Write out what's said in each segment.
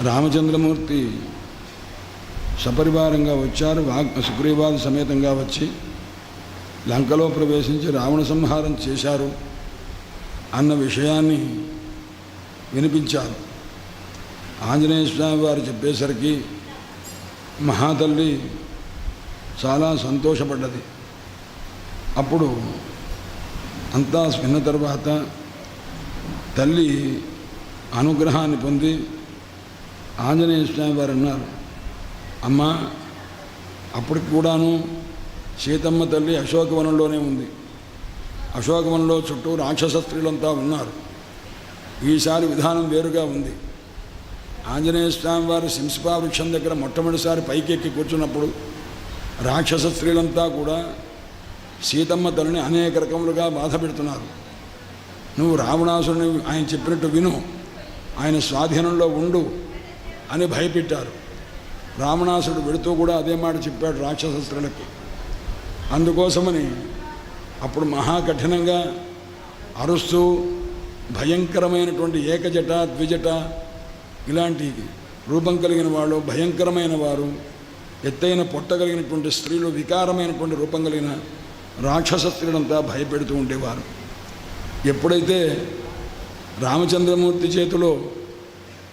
రామచంద్రమూర్తి సపరివారంగా వచ్చారు వాగ్ సుగ్రీవాది సమేతంగా వచ్చి లంకలో ప్రవేశించి రావణ సంహారం చేశారు అన్న విషయాన్ని వినిపించారు. ఆంజనేయ స్వామి వారు చెప్పేసరికి మహాతల్లి చాలా సంతోషపడ్డది. అప్పుడు అంతా విన్న తర్వాత తల్లి అనుగ్రహాన్ని పొంది ఆంజనేయ స్వామి వారు అన్నారు అమ్మ అప్పటికి కూడాను సీతమ్మ తల్లి అశోకవనంలోనే ఉంది. అశోకవనంలో చుట్టూ రాక్షస స్త్రీలంతా ఉన్నారు. ఈసారి విధానం వేరుగా ఉంది. ఆంజనేయ స్వామి వారు సింసిపా వృక్షం దగ్గర మొట్టమొదటిసారి పైకెక్కి కూర్చున్నప్పుడు రాక్షస స్త్రీలంతా కూడా సీతమ్మ తల్లిని అనేక రకములుగా బాధ పెడుతున్నారు. నువ్వు రావణాసురుని ఆయన చెప్పినట్టు విను. ఆయన స్వాధీనంలో ఉండు. అని భయపెట్టారు. రావణాసుడు వెడుతూ కూడా అదే మాట చెప్పాడు రాక్షసస్త్రులకి. అందుకోసమని అప్పుడు మహాకఠినంగా అరుస్తూ భయంకరమైనటువంటి ఏకజట ద్విజట ఇలాంటి రూపం కలిగిన వాళ్ళు భయంకరమైన వారు ఎత్తైన పొట్ట కలిగినటువంటి స్త్రీలు వికారమైనటువంటి రూపం కలిగిన రాక్షస స్త్రీలంతా భయపెడుతూ ఉండేవారు. ఎప్పుడైతే రామచంద్రమూర్తి చేతిలో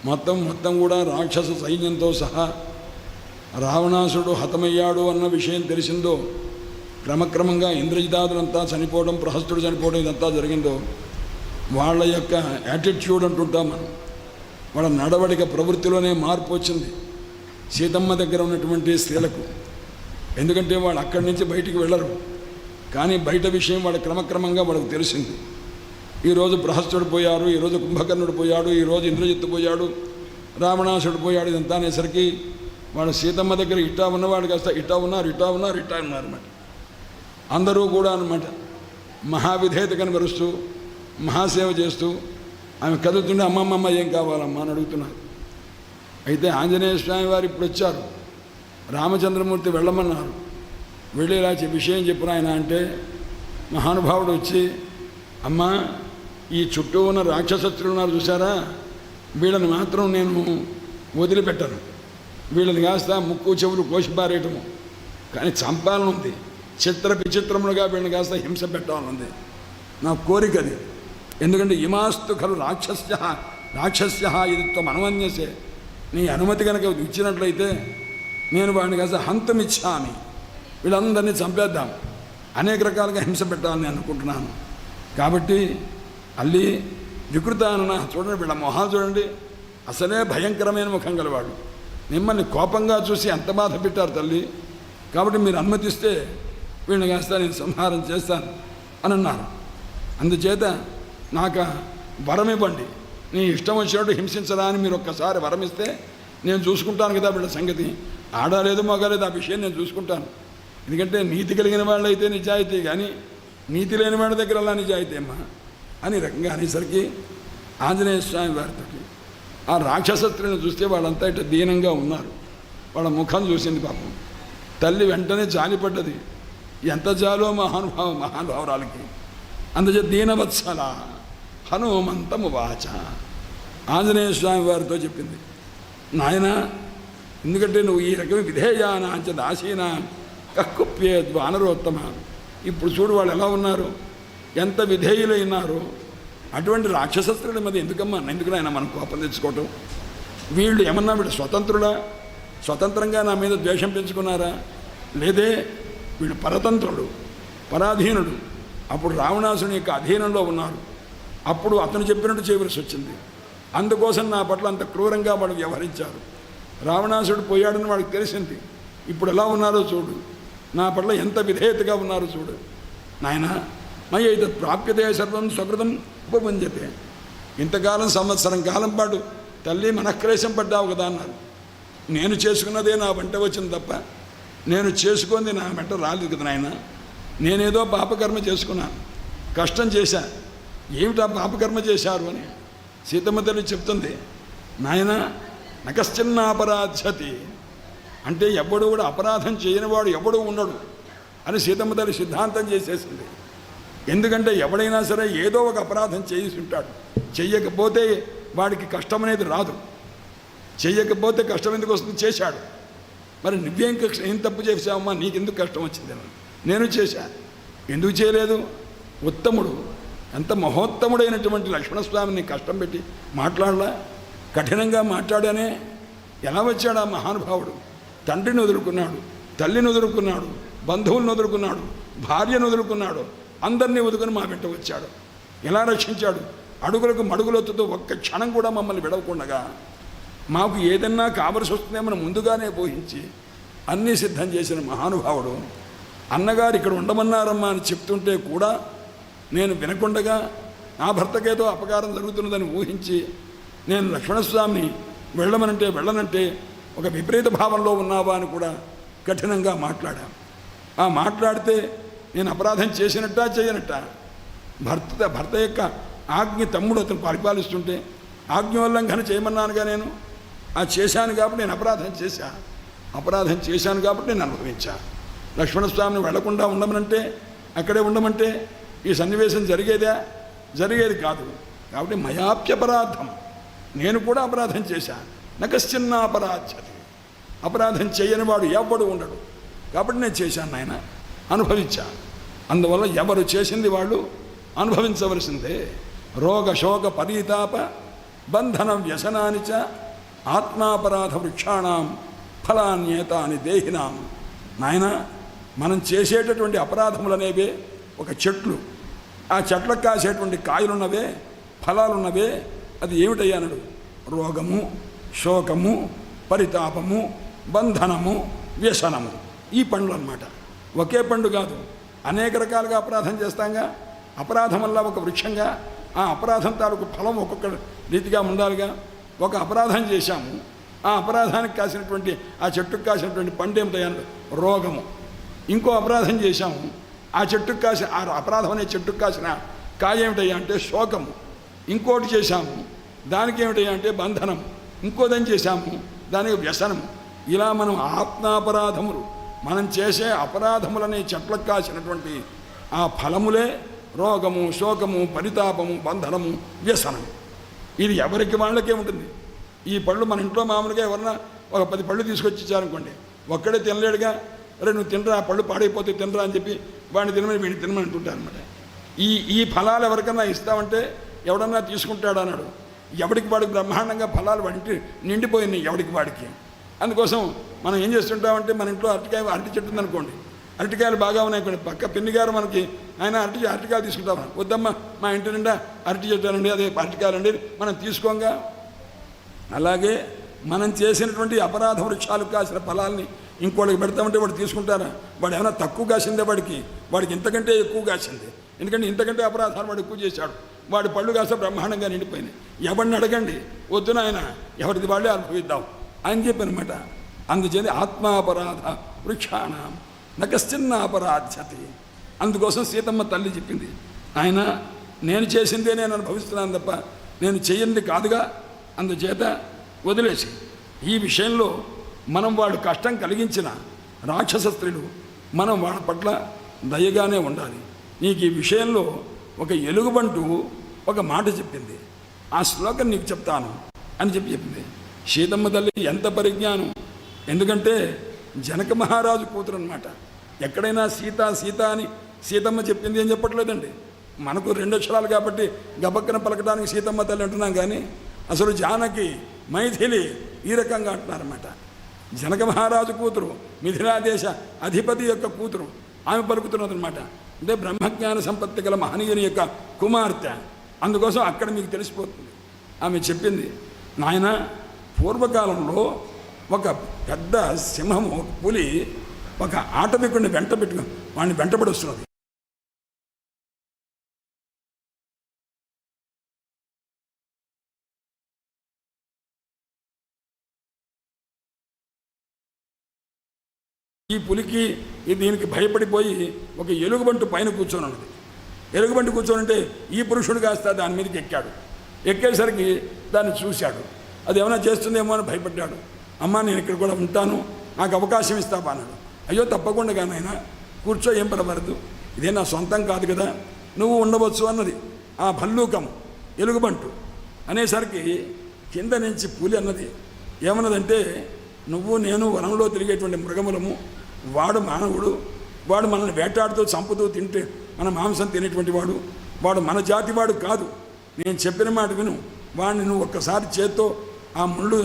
మొత్తం మొత్తం కూడా రాక్షస సైన్యంతో సహా రావణాసుడు హతమయ్యాడు అన్న విషయం తెలిసిందో క్రమక్రమంగా ఇంద్రజిదాదులంతా చనిపోవడం ప్రహస్తుడు చనిపోవడం ఇదంతా జరిగిందో వాళ్ళ యొక్క యాటిట్యూడ్ అంటుంటాం మనం. వాళ్ళ నడవడిక ప్రవృత్తిలోనే మార్పు వచ్చింది. సీతమ్మ దగ్గర ఉన్నటువంటి స్త్రీలకు. ఎందుకంటే వాళ్ళు అక్కడి నుంచి బయటికి వెళ్ళరు. కానీ బయట విషయం వాళ్ళ క్రమక్రమంగా వాళ్ళకు తెలిసింది. ఈరోజు ప్రహస్తుడు పోయారు ఈరోజు కుంభకర్ణుడు పోయాడు ఈరోజు ఇంద్రజిత్తు పోయాడు రావణాసుడు పోయాడు ఇదంతా అనేసరికి వాడు సీతమ్మ దగ్గర ఇట్టా ఉన్నవాడు కాస్త ఇట్టా ఉన్నారు ఇట్టా ఉన్నారు ఇట్టా ఉన్నారు అనమాట అందరూ కూడా అనమాట మహావిధేయత కనబరుస్తూ మహాసేవ చేస్తూ ఆమె కదులుతుండే అమ్మమ్మమ్మ ఏం కావాలమ్మా? అని అడుగుతున్నారు. అయితే ఆంజనేయ స్వామి వారు ఇప్పుడు వచ్చారు. రామచంద్రమూర్తి వెళ్ళమన్నారు. వెళ్ళి ఇలా విషయం చెప్పిన ఆయన అంటే మహానుభావుడు వచ్చి అమ్మా ఈ చుట్టూ ఉన్న రాక్షసత్రులు ఉన్నారు చూసారా వీళ్ళని మాత్రం నేను వదిలిపెట్టను. వీళ్ళని కాస్త ముక్కు చెవులు కోసిపారేయటము. కానీ చంపాలనుంది. చిత్ర విచిత్రములుగా వీళ్ళని కాస్త హింస పెట్టాలనుంది. నా కోరిక అది. ఎందుకంటే ఇమాస్తు ఖలు రాక్షస్య రాక్షస్య ఇది త్వం అనుమన్యసే. నీ అనుమతి కనుక ఇచ్చినట్లయితే నేను వాడిని కాస్త హంతమిచ్చామి వీళ్ళందరినీ చంపేద్దాం. అనేక రకాలుగా హింస పెట్టాలని అనుకుంటున్నాను. కాబట్టి అల్లి వికృతానన చూడండి వీళ్ళ మొహాలు చూడండి. అసలే భయంకరమైన ముఖం గలవాడు మిమ్మల్ని కోపంగా చూసి ఎంత బాధ పెట్టారు తల్లి. కాబట్టి మీరు అనుమతిస్తే వీళ్ళని కాస్త నేను సంహారం చేస్తాను అని అన్నారు అందుచేత నాకు వరం ఇవ్వండి. నీ ఇష్టం వచ్చినట్టు హింసించరా అని మీరు ఒక్కసారి వరం ఇస్తే నేను చూసుకుంటాను కదా వీళ్ళ సంగతి. ఆడలేదు మగలేదు ఆ విషయం నేను చూసుకుంటాను. ఎందుకంటే నీతి కలిగిన వాళ్ళైతే నిజాయితీ కానీ నీతి లేని వాళ్ళ దగ్గర అలా నిజాయితీ అమ్మా? అని రకంగా అనేసరికి ఆంజనేయ స్వామి వారితో ఆ రాక్షస చూస్తే వాళ్ళంతా ఇటు దీనంగా ఉన్నారు. వాళ్ళ ముఖం చూసింది పాపం. తల్లి వెంటనే జాలిపడ్డది. ఎంత జాలో మహానుభావ మహానుభావురాలకి. అందుచే దీనవత్సల హనుమంతము వాచ. ఆంజనేయ స్వామి వారితో చెప్పింది. నాయన ఎందుకంటే నువ్వు ఈ రకం విధేయానాంచ దాసీన కక్కుప్యే వానరోత్తమ ఇప్పుడు చూడు వాళ్ళు ఎలా ఉన్నారు. ఎంత విధేయులైనారో. అటువంటి రాక్షసస్త్రుల మీద ఎందుకమ్మా? ఎందుకు ఆయన మనం కోపం తెచ్చుకోవటం? వీళ్ళు ఏమన్నా వీళ్ళు స్వతంత్రుడా? స్వతంత్రంగా నా మీద ద్వేషం పెంచుకున్నారా? లేదే వీడు పరతంత్రుడు పరాధీనుడు. అప్పుడు రావణాసుని యొక్క అధీనంలో ఉన్నారు. అప్పుడు అతను చెప్పినట్టు చేయవలసి వచ్చింది. అందుకోసం నా పట్ల అంత క్రూరంగా వాడు వ్యవహరించారు. రావణాసుడు పోయాడని వాడికి తెలిసింది. ఇప్పుడు ఎలా ఉన్నారో చూడు. నా పట్ల ఎంత విధేయతగా ఉన్నారో చూడు. నాయనా మయ ఇది ప్రాప్యతే సర్వం స్వకృతం ఉపపంచతే ఇంతకాలం సంవత్సరం కాలం పాటు తల్లి మనఃక్లేశం పడ్డావు కదా అన్నారు. నేను చేసుకున్నదే నా వెంట వచ్చింది తప్ప నేను చేసుకుంది నా వెంట రాలేదు కదా నాయన. నేనేదో పాపకర్మ చేసుకున్నాను కష్టం చేశా. ఏమిటా పాపకర్మ చేశారు అని సీతమ్మ తల్లి చెప్తుంది నాయన నకశ్చిన్న అపరాధ్యతి అంటే ఎవడు కూడా అపరాధం చేయనివాడు ఎవడు ఉండడు అని సీతమ్మ తల్లి సిద్ధాంతం చేసేసింది. ఎందుకంటే ఎవడైనా సరే ఏదో ఒక అపరాధం చేసి ఉంటాడు. చెయ్యకపోతే వాడికి కష్టం అనేది రాదు. చెయ్యకపోతే కష్టం ఎందుకు వస్తుంది? చేశాడు. మరి నువ్వేం ఏం తప్పు చేసావమ్మా నీకెందుకు కష్టం వచ్చింది నేను చేశా. ఎందుకు చేయలేదు? ఉత్తముడు. ఎంత మహోత్తముడైనటువంటి లక్ష్మణస్వామిని కష్టం పెట్టి మాట్లాడలా? కఠినంగా మాట్లాడానే ఎలా వచ్చాడు ఆ మహానుభావుడు? తండ్రిని వదులుకున్నాడు తల్లిని వదులుకున్నాడు బంధువులను వదులుకున్నాడు భార్యను వదులుకున్నాడు అందరినీ వదుకుని మా వెంట వచ్చాడు. ఎలా రక్షించాడు? అడుగులకు మడుగులొత్తుతో ఒక్క క్షణం కూడా మమ్మల్ని విడవకుండగా మాకు ఏదన్నా కావలసి వస్తుందేమని ముందుగానే ఊహించి అన్నీ సిద్ధం చేసిన మహానుభావుడు అన్నగారు ఇక్కడ ఉండమన్నారమ్మా అని చెప్తుంటే కూడా నేను వినకుండగా నా భర్తకేదో అపకారం జరుగుతున్నదని ఊహించి నేను లక్ష్మణస్వామిని వెళ్ళమనంటే వెళ్ళనంటే ఒక విపరీత భావంలో ఉన్నావా అని కూడా కఠినంగా మాట్లాడా. ఆ మాట్లాడితే నేను అపరాధం చేసినట్టా చేయనట్టా? భర్త భర్త యొక్క ఆజ్ఞ తమ్ముడు అతను పరిపాలిస్తుంటే ఆజ్ఞోల్లంఘన చేయమన్నానుగా నేను? ఆ చేశాను కాబట్టి నేను అపరాధం చేశా. అపరాధం చేశాను కాబట్టి నేను అనుభవించా. లక్ష్మణస్వామిని వెళ్ళకుండా ఉండమనంటే అక్కడే ఉండమంటే ఈ సన్నివేశం జరిగేదా? జరిగేది కాదు. కాబట్టి మయాప్యపరాధం. నేను కూడా అపరాధం చేశాను నకశ్చిన్న అపరాధ్యత అపరాధం చేయని వాడు ఎవ్వడు ఉండడు. కాబట్టి నేను చేశాను నాయన. అనుభవించా. అందువల్ల ఎవరు చేసింది వాళ్ళు అనుభవించవలసిందే. రోగ శోక పరీతాప బంధన వ్యసనాని చ ఆత్మాపరాధ వృక్షాణం ఫలాన్యేతాని దేహినాం. నాయన మనం చేసేటటువంటి అపరాధములనేవే? ఒక చెట్లు. ఆ చెట్లకు కాసేటువంటి కాయలున్నవే? ఫలాలున్నవే? అది ఏమిటయ్యానడు రోగము శోకము పరితాపము బంధనము వ్యసనము. ఈ పండ్లు అన్నమాట. ఒకే పండు కాదు అనేక రకాలుగా అపరాధం చేస్తాంగా అపరాధం వల్ల ఒక వృక్షంగా ఆ అపరాధం తాలూకు ఫలం ఒక్కొక్క రీతిగా ఉండాలిగా. ఒక అపరాధం చేశాము ఆ అపరాధానికి కాసినటువంటి ఆ చెట్టుకు కాసినటువంటి పండు రోగము. ఇంకో అపరాధం చేశాము ఆ చెట్టుకు కాసిన ఆ అపరాధం అనే చెట్టుకు కాసిన కాయేమిటయ్యా అంటే శోకము. ఇంకోటి చేశాము దానికి ఏమిటయ్యా అంటే బంధనం ఇంకోదని చేశాము దానికి వ్యసనము. ఇలా మనం ఆత్మాపరాధములు మనం చేసే అపరాధములని చెట్లకు కాసినటువంటి ఆ ఫలములే రోగము శోకము పరితాపము బంధనము వ్యసనము. ఇది ఎవరికి వాళ్ళకే ఉంటుంది. ఈ పళ్ళు మన ఇంట్లో మామూలుగా ఎవరన్నా ఒక పది పళ్ళు తీసుకొచ్చి ఇచ్చారనుకోండి ఒక్కడే తినలేడుగా అరే నువ్వు తినరా ఆ పళ్ళు పాడైపోతే తినరా అని చెప్పి వాడిని తినమని వీడిని తినమని అంటుంటారు అనమాట ఈ ఈ ఫలాలు ఎవరికన్నా ఇస్తామంటే ఎవడన్నా తీసుకుంటాడు అన్నాడు. ఎవడికి వాడికి బ్రహ్మాండంగా ఫలాలు వంటి నిండిపోయినాయి ఎవడికి వాడికి. అందుకోసం మనం ఏం చేస్తుంటామంటే మన ఇంట్లో అరటికాయ అరటి చెట్టు ఉందనుకోండి. అరటికాయలు బాగా ఉన్నాయి కొన్ని పక్క పిన్ని గారు మనకి ఆయన అరటి అరటికాయలు తీసుకుంటాం వద్దమ్మా మా ఇంటి నిండా అరటి చెట్టాలండి అదే అరటికాయలండి మనం తీసుకోంగా. అలాగే మనం చేసినటువంటి అపరాధ వృక్షాలు కాసిన ఫలాల్ని ఇంకోళ్ళకి పెడతామంటే వాడు తీసుకుంటారా? వాడు ఏమైనా తక్కువ కాసిందే వాడికి? వాడికి ఇంతకంటే ఎక్కువ కాసింది. ఎందుకంటే ఇంతకంటే అపరాధాలు వాడు ఎక్కువ చేశాడు. వాడి పళ్ళు కాస్త బ్రహ్మాండంగా నిండిపోయినాయి. ఎవరిని అడగండి? వద్దున ఆయన ఎవరిది వాళ్ళే అనుభవిద్దాం. అని చెప్పనమాట. అందుచేత ఆత్మాపరాధ వృక్షాణం నకశ్చిన్న అపరాధ్యతి అందుకోసం సీతమ్మ తల్లి చెప్పింది ఆయన నేను చేసిందే నేను అనుభవిస్తున్నాను తప్ప నేను చెయ్యింది కాదుగా. అందుచేత వదిలేసి ఈ విషయంలో మనం వాళ్ళు కష్టం కలిగించిన రాక్షస స్త్రీలు మనం వాళ్ళ పట్ల దయగానే ఉండాలి. నీకు ఈ విషయంలో ఒక ఎలుగుబంటు ఒక మాట చెప్పింది. ఆ శ్లోకం నీకు చెప్తాను అని చెప్పి చెప్పింది. సీతమ్మ తల్లి ఎంత పరిజ్ఞానం? ఎందుకంటే జనక మహారాజు కూతురు అనమాట ఎక్కడైనా సీత సీత అని సీతమ్మ చెప్పింది ఏం చెప్పట్లేదండి? మనకు రెండు అక్షరాలు కాబట్టి గబక్కన పలకడానికి సీతమ్మ తల్లి అంటున్నాం కానీ అసలు జానకి మైథిలి ఈ రకంగా అంటున్నారన్నమాట. జనక మహారాజు కూతురు మిథిలాదేశ అధిపతి యొక్క కూతురు ఆమె పలుకుతున్నదనమాట అంటే బ్రహ్మజ్ఞాన సంపత్తి గల మహనీయుని యొక్క కుమార్తె. అందుకోసం అక్కడ మీకు తెలిసిపోతుంది. ఆమె చెప్పింది నాయన పూర్వకాలంలో ఒక పెద్ద సింహము పులి ఒక ఆటవికుడిని వెంట పెట్టుకు వాడిని వెంటబడి వస్తున్నది. ఈ పులికి దీనికి భయపడిపోయి ఒక ఎలుగుబంటు పైన కూర్చొని ఉన్నది. ఎలుగుబంటి కూర్చొని ఈ పురుషుడు కాస్త దాని మీదకి ఎక్కాడు. ఎక్కేసరికి దాన్ని చూశాడు. అది ఏమైనా చేస్తుందేమో అని భయపడ్డాడు. అమ్మ నేను ఇక్కడ కూడా ఉంటాను. నాకు అవకాశం ఇస్తావా అన్నాడు. అయ్యో తప్పకుండా కానైనా కూర్చో ఏం పడబడదు ఇదే నా సొంతం కాదు కదా. నువ్వు ఉండవచ్చు అన్నది. ఆ భల్లూకం ఎలుగుబంటు అనేసరికి కింద నుంచి పులి అన్నది. ఏమన్నదంటే నువ్వు నేను వనంలో తిరిగేటువంటి మృగములము వాడు మానవుడు. వాడు మనల్ని వేటాడుతూ చంపుతూ తింటే మన మాంసం తినేటువంటి వాడు. వాడు మన జాతి వాడు కాదు. నేను చెప్పిన మాట విను. వాడిని నువ్వు ఒక్కసారి చేత్తో ఆ ముళ్ళు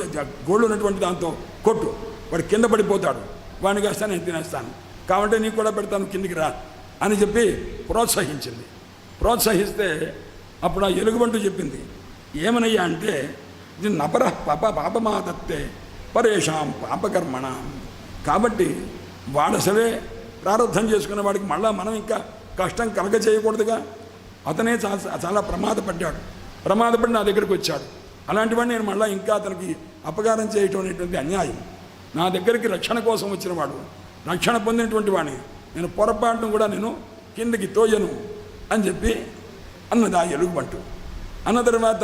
గోళ్ళు ఉన్నటువంటి దాంతో కొట్టు. వాడు కింద పడిపోతాడు. వాడిని వేస్తాను నేను తినేస్తాను. కాబట్టి నీకు కూడా పెడతాను కిందికి రా అని చెప్పి ప్రోత్సహించింది. ప్రోత్సహిస్తే అప్పుడు ఆ ఎలుగుబంటు చెప్పింది. ఏమనయ్యా అంటే ఇది నపర పాప పాపమాదత్తే పరేషాం పాపకర్మణ. కాబట్టి వాడసలే అసలే ప్రారంధం చేసుకున్న వాడికి మళ్ళా మనం ఇంకా కష్టం కలగ చేయకూడదుగా అతనే చాలా చాలా ప్రమాదపడ్డాడు. ప్రమాదపడి నా దగ్గరికి వచ్చాడు. అలాంటివాడిని నేను మళ్ళీ ఇంకా అతనికి అపకారం చేయటం అనేటువంటి అన్యాయం. నా దగ్గరికి రక్షణ కోసం వచ్చినవాడు రక్షణ పొందినటువంటి వాడిని నేను పొరపాటును కూడా నేను కిందకి తోయను అని చెప్పి అన్నది ఆ ఎలుగుబంటు. అన్న తర్వాత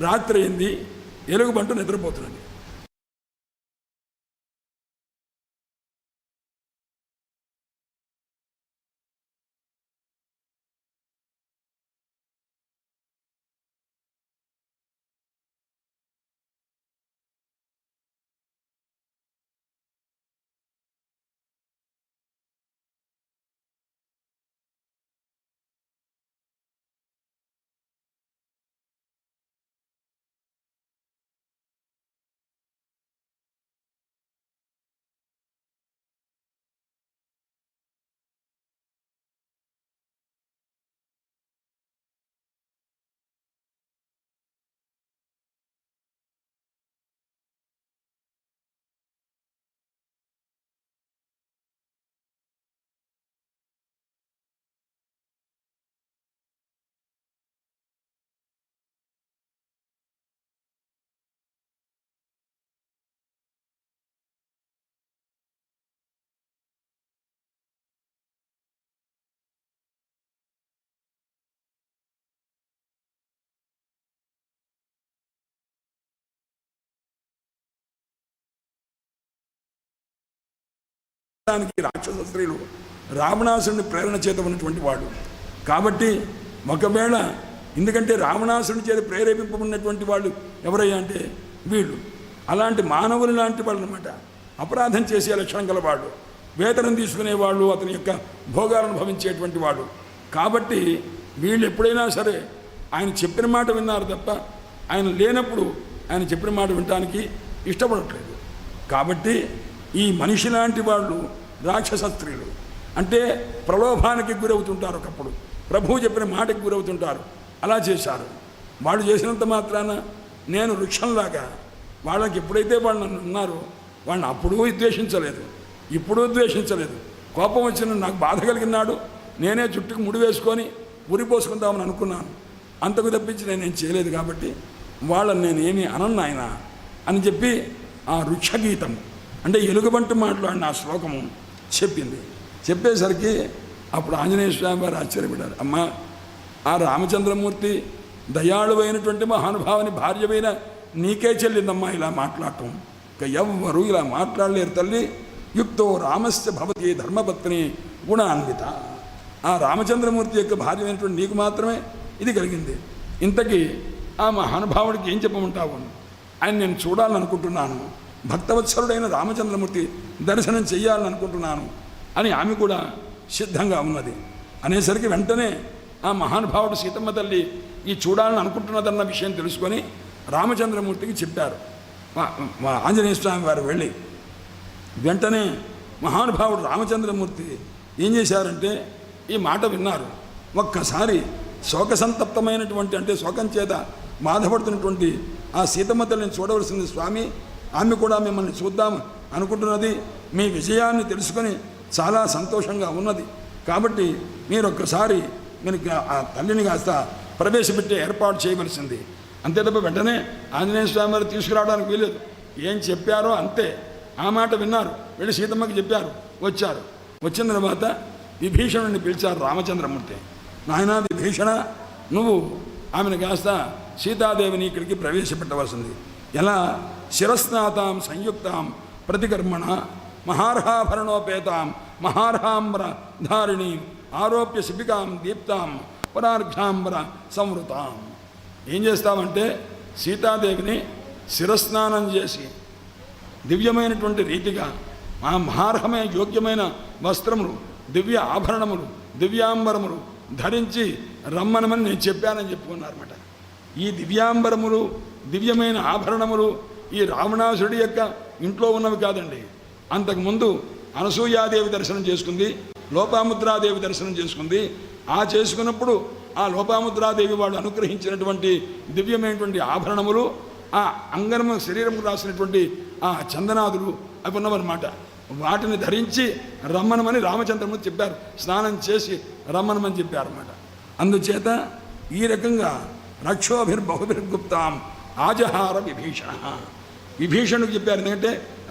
రాత్రి అయింది ఎలుగుబంటు నిద్రపోతున్నది. దానికి రాక్షస స్త్రీలు రావణాసురుని ప్రేరణ చేత ఉన్నటువంటి వాడు. కాబట్టి ఒకవేళ ఎందుకంటే రావణాసురుని చేత ప్రేరేపింపబడినటువంటి వాళ్ళు ఎవరయ్యా అంటే వీళ్ళు. అలాంటి మానవులు లాంటి వాళ్ళు అనమాట అపరాధం చేసే లక్షణం గలవాడు. వేతనం తీసుకునేవాళ్ళు అతని యొక్క భోగాలను భవించేటువంటి వాడు. కాబట్టి వీళ్ళు ఎప్పుడైనా సరే ఆయన చెప్పిన మాట విన్నారు తప్ప ఆయన లేనప్పుడు ఆయన చెప్పిన మాట వినటానికి ఇష్టపడట్లేదు. కాబట్టి ఈ మనిషి లాంటి వాళ్ళు రాక్షసస్త్రీలు. అంటే ప్రలోభానికి గురవుతుంటారు ఒకప్పుడు. ప్రభువు చెప్పిన మాటకి గురవుతుంటారు. అలా చేశారు. వాళ్ళు చేసినంత మాత్రాన నేను వృక్షంలాగా వాళ్ళకి ఎప్పుడైతే వాళ్ళు నన్ను ఉన్నారో వాళ్ళని అప్పుడూ ద్వేషించలేదు ఇప్పుడు ద్వేషించలేదు కోపం వచ్చిన నాకు బాధ కలిగినాడు నేనే చుట్టుకు ముడి వేసుకొని ఉరిపోసుకుందామని అనుకున్నాను. అంతకు తప్పించి నేనేం చేయలేదు కాబట్టి వాళ్ళని నేను ఏమీ అనన్నాయన అని చెప్పి ఆ వృక్షగీతం అంటే ఎలుగుబంటి మాట్లాడిన ఆ శ్లోకము చెప్పింది. చెప్పేసరికి అప్పుడు ఆంజనేయ స్వామి వారు ఆశ్చర్యపడ్డారు. అమ్మ ఆ రామచంద్రమూర్తి దయాళువైనటువంటి మహానుభావుని భార్యమైన నీకే చెల్లిందమ్మా ఇలా మాట్లాడటం. ఇక ఎవ్వరూ ఇలా మాట్లాడలేరు తల్లి. యుక్తో రామస్య భవతి ధర్మపత్ని గుణాన్విత. ఆ రామచంద్రమూర్తి యొక్క భార్యమైనటువంటి నీకు మాత్రమే ఇది కలిగింది. ఇంతకీ ఆ మహానుభావుడికి ఏం చెప్పమంటావు? ఆయన నేను చూడాలనుకుంటున్నాను. భక్తవత్సరుడైన రామచంద్రమూర్తి దర్శనం చేయాలనుకుంటున్నాను అని ఆమె కూడా సిద్ధంగా ఉన్నది. అనేసరికి వెంటనే ఆ మహానుభావుడు సీతమ్మ తల్లి ఈ చూడాలని అనుకుంటున్నదన్న విషయం తెలుసుకొని రామచంద్రమూర్తికి చెప్పారు. మా ఆంజనేయ స్వామి వారు వెళ్ళి వెంటనే మహానుభావుడు రామచంద్రమూర్తి ఏం చేశారంటే ఈ మాట విన్నారు. ఒక్కసారి శోకసంతప్తమైనటువంటి అంటే శోకం చేత బాధపడుతున్నటువంటి ఆ సీతమ్మ తల్లిని చూడవలసింది స్వామి ఆమె కూడా మిమ్మల్ని చూద్దాం అనుకుంటున్నది. మీ విజయాన్ని తెలుసుకొని చాలా సంతోషంగా ఉన్నది. కాబట్టి మీరు ఒక్కసారి మీరు ఆ తల్లిని కాస్త ప్రవేశపెట్టి ఏర్పాటు చేయవలసింది. అంతే తప్ప వెంటనే ఆంజనేయ స్వామి వారు తీసుకురావడానికి వీలేదు ఏం చెప్పారో అంతే. ఆ మాట విన్నారు. వెళ్ళి సీతమ్మకి చెప్పారు. వచ్చారు. వచ్చిన తర్వాత విభీషణుని పిలిచారు రామచంద్రమూర్తి. నాయన విభీషణ నువ్వు ఆమెను కాస్త సీతాదేవిని ఇక్కడికి ప్రవేశపెట్టవలసింది. ఎలా? శిరస్నాతాం సంయుక్తాం ప్రతికర్మణ మహార్హాభరణోపేతాం మహార్హాంబర ధారిణి ఆరోప్య శిబికాం దీప్తాం పరార్ఘాంబర సంవృతాం. ఏం చేస్తామంటే సీతాదేవిని శిరస్నానం చేసి దివ్యమైనటువంటి రీతిగా ఆ మహార్హమైన యోగ్యమైన వస్త్రములు దివ్య ఆభరణములు దివ్యాంబరములు ధరించి రమ్మనమని నేను చెప్పానని చెప్పుకున్నారన్నమాట. ఈ దివ్యాంబరములు దివ్యమైన ఆభరణములు ఈ రావణాసుడి యొక్క ఇంట్లో ఉన్నవి కాదండి. అంతకుముందు అనసూయాదేవి దర్శనం చేసుకుంది లోపాముద్రాదేవి దర్శనం చేసుకుంది. ఆ చేసుకున్నప్పుడు ఆ లోపాముద్రాదేవి వాళ్ళు అనుగ్రహించినటువంటి దివ్యమైనటువంటి ఆభరణములు ఆ అంగనము శరీరము రాసినటువంటి ఆ చందనాదులు అవి ఉన్నవన్నమాట. వాటిని ధరించి రమ్మనమని రామచంద్రమూర్తి చెప్పారు. స్నానం చేసి రమ్మనమని చెప్పారన్నమాట. అందుచేత ఈ రకంగా రక్షోభిర్బహుభిర్గుప్తాం ఆజహార విభీషణ. విభీషణుడికి చెప్పారు. ఎందుకంటే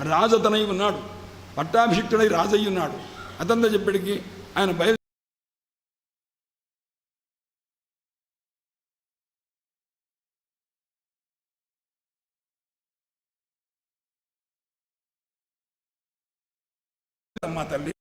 రాజతనై ఉన్నాడు. పట్టాభిషిక్తుడై రాజయ్య ఉన్నాడు. అతనితో చెప్పటికి ఆయన బయలు మా తల్లి